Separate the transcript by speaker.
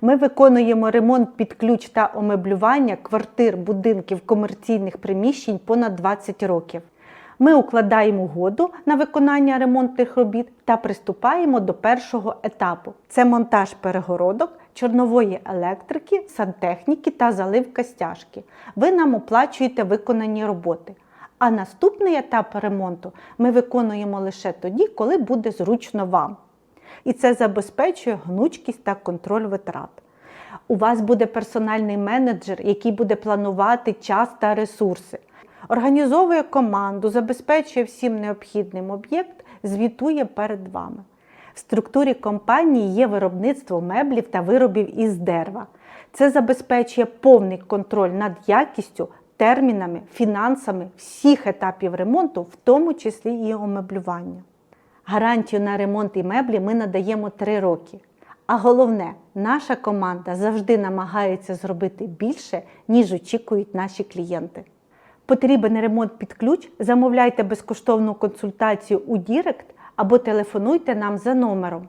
Speaker 1: Ми виконуємо ремонт під ключ та омеблювання квартир, будинків, комерційних приміщень понад 20 років. Ми укладаємо угоду на виконання ремонтних робіт та приступаємо до першого етапу: це монтаж перегородок, чорнової електрики, сантехніки та заливка стяжки. Ви нам оплачуєте виконані роботи. А наступний етап ремонту ми виконуємо лише тоді, коли буде зручно вам. І це забезпечує гнучкість та контроль витрат. У вас буде персональний менеджер, який буде планувати час та ресурси, організовує команду, забезпечує всім необхідним об'єкт, звітує перед вами. В структурі компанії є виробництво меблів та виробів із дерева. Це забезпечує повний контроль над якістю, термінами, фінансами всіх етапів ремонту, в тому числі і омеблювання. Гарантію на ремонт і меблі ми надаємо 3 роки. А головне, наша команда завжди намагається зробити більше, ніж очікують наші клієнти. Потрібен ремонт під ключ, замовляйте безкоштовну консультацію у Дірект або телефонуйте нам за номером